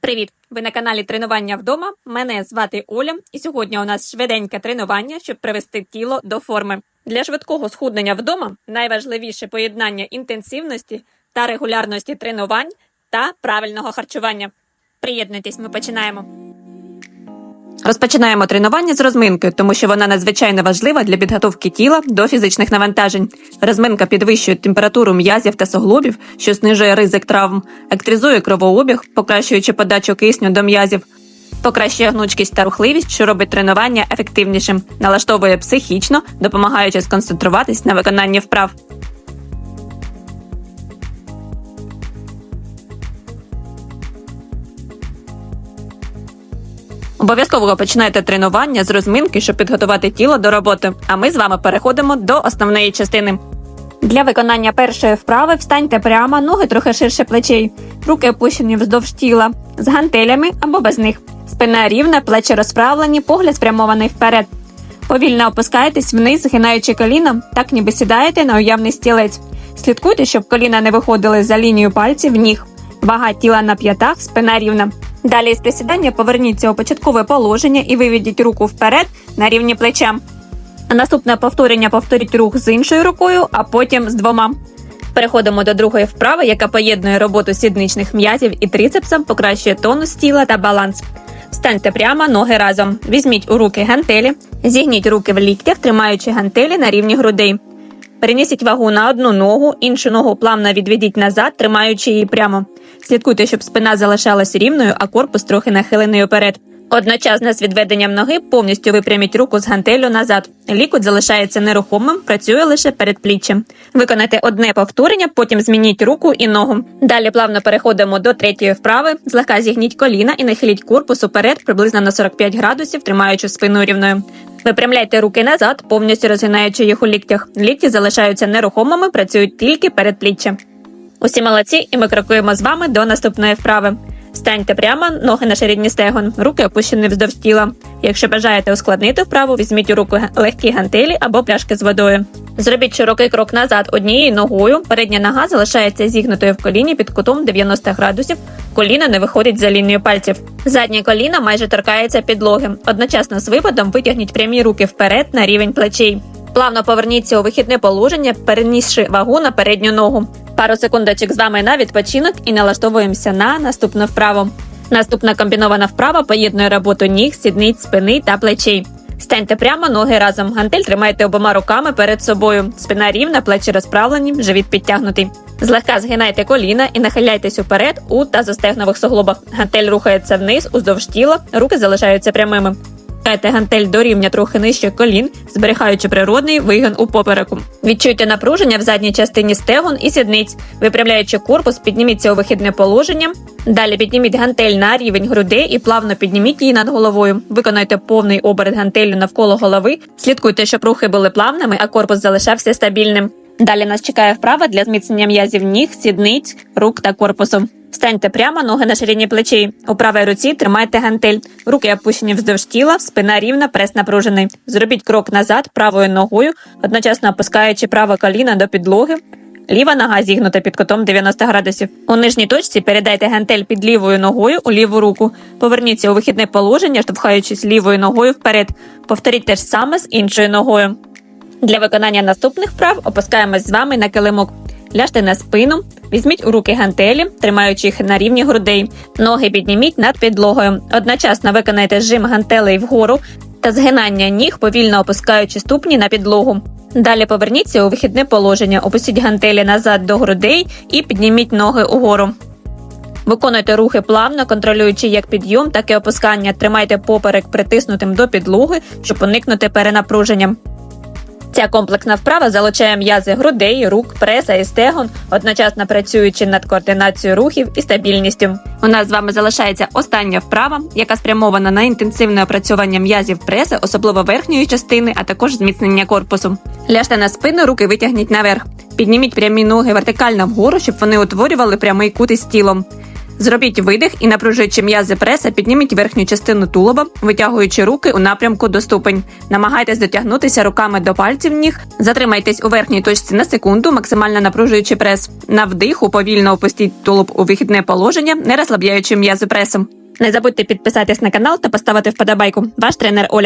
Привіт! Ви на каналі Тренування вдома. Мене звати Оля, і сьогодні у нас швиденьке тренування, щоб привести тіло до форми. Для швидкого схуднення вдома найважливіше поєднання інтенсивності та регулярності тренувань та правильного харчування. Приєднуйтесь, ми починаємо. Розпочинаємо тренування з розминки, тому що вона надзвичайно важлива для підготовки тіла до фізичних навантажень. Розминка підвищує температуру м'язів та суглобів, що знижує ризик травм, актризує кровообіг, покращуючи подачу кисню до м'язів. Покращує гнучкість та рухливість, що робить тренування ефективнішим, налаштовує психічно, допомагаючи сконцентруватись на виконанні вправ. Обов'язково починайте тренування з розминки, щоб підготувати тіло до роботи. А ми з вами переходимо до основної частини. Для виконання першої вправи встаньте прямо, ноги трохи ширше плечей, руки опущені вздовж тіла, з гантелями або без них. Спина рівна, плечі розправлені, погляд спрямований вперед. Повільно опускайтесь вниз, згинаючи коліном, так ніби сідаєте на уявний стілець. Слідкуйте, щоб коліна не виходили за лінію пальців ніг. Вага тіла на п'ятах, спина рівна. Далі з присідання поверніться у початкове положення і виведіть руку вперед на рівні плеча. Наступне повторення повторіть рух з іншою рукою, а потім з двома. Переходимо до другої вправи, яка поєднує роботу сідничних м'язів і трицепсом, покращує тонус тіла та баланс. Встаньте прямо, ноги разом. Візьміть у руки гантелі, зігніть руки в ліктях, тримаючи гантелі на рівні грудей. Перенесіть вагу на одну ногу, іншу ногу плавно відведіть назад, тримаючи її прямо. Слідкуйте, щоб спина залишалась рівною, а корпус трохи нахилений уперед. Одночасно з відведенням ноги повністю випряміть руку з гантелю назад. Лікоть залишається нерухомим, працює лише перед пліччям. Виконайте одне повторення, потім змініть руку і ногу. Далі плавно переходимо до третьої вправи. Злегка зігніть коліна і нахиліть корпус уперед приблизно на 45 градусів, тримаючи спину рівною. Випрямляйте руки назад, повністю розгинаючи їх у ліктях. Лікті залишаються нерухомими, працюють тільки перед пліччям. Усі молодці, і ми крокуємо з вами до наступної вправи. Станьте прямо, ноги на ширині стегон, руки опущені вздовж тіла. Якщо бажаєте ускладнити вправу, візьміть у руку легкі гантелі або пляшки з водою. Зробіть широкий крок назад однією ногою. Передня нога залишається зігнутою в коліні під кутом 90 градусів. Коліно не виходить за лінію пальців. Заднє коліно майже торкається підлоги. Одночасно з випадом витягніть прямі руки вперед на рівень плечей. Плавно поверніться у вихідне положення, перенісши вагу на передню ногу. Пару секундочок з вами на відпочинок і налаштовуємося на наступну вправу. Наступна комбінована вправа поєднує роботу ніг, сідниць, спини та плечей. Станьте прямо, ноги разом. Гантель тримайте обома руками перед собою. Спина рівна, плечі розправлені, живіт підтягнутий. Злегка згинайте коліна і нахиляйтесь уперед у тазостегнових суглобах. Гантель рухається вниз, уздовж тіла, руки залишаються прямими. Кайте гантель до рівня трохи нижче колін, зберігаючи природний вигин у попереку. Відчуйте напруження в задній частині стегон і сідниць. Випрямляючи корпус, підніміться у вихідне положення. Далі підніміть гантель на рівень грудей і плавно підніміть її над головою. Виконайте повний оберт гантелю навколо голови. Слідкуйте, щоб рухи були плавними, а корпус залишався стабільним. Далі нас чекає вправа для зміцнення м'язів ніг, сідниць, рук та корпусу. Встаньте прямо, ноги на ширині плечей. У правій руці тримайте гантель. Руки опущені вздовж тіла, спина рівна, прес напружений. Зробіть крок назад правою ногою, одночасно опускаючи праве коліно до підлоги. Ліва нога зігнута під кутом 90 градусів. У нижній точці передайте гантель під лівою ногою у ліву руку. Поверніться у вихідне положення, штовхаючись лівою ногою вперед. Повторіть те ж саме з іншою ногою. Для виконання наступних вправ опускаємось з вами на килимок. Ляжте на спину, візьміть у руки гантелі, тримаючи їх на рівні грудей. Ноги підніміть над підлогою. Одночасно виконайте жим гантелей вгору та згинання ніг, повільно опускаючи ступні на підлогу. Далі поверніться у вихідне положення, опустіть гантелі назад до грудей і підніміть ноги угору. Виконуйте рухи плавно, контролюючи як підйом, так і опускання. Тримайте поперек притиснутим до підлоги, щоб уникнути перенапруження. Ця комплексна вправа залучає м'язи грудей, рук, преса і стегон, одночасно працюючи над координацією рухів і стабільністю. У нас з вами залишається остання вправа, яка спрямована на інтенсивне опрацювання м'язів преси, особливо верхньої частини, а також зміцнення корпусу. Ляжте на спину, руки витягніть наверх. Підніміть прямі ноги вертикально вгору, щоб вони утворювали прямий кут із тілом. Зробіть видих і напружуючи м'язи преса, підніміть верхню частину тулуба, витягуючи руки у напрямку до ступень. Намагайтесь дотягнутися руками до пальців ніг. Затримайтесь у верхній точці на секунду, максимально напружуючи прес. На вдиху повільно опустіть тулуб у вихідне положення, не розслабляючи м'язи пресом. Не забудьте підписатись на канал та поставити вподобайку. Ваш тренер Оля.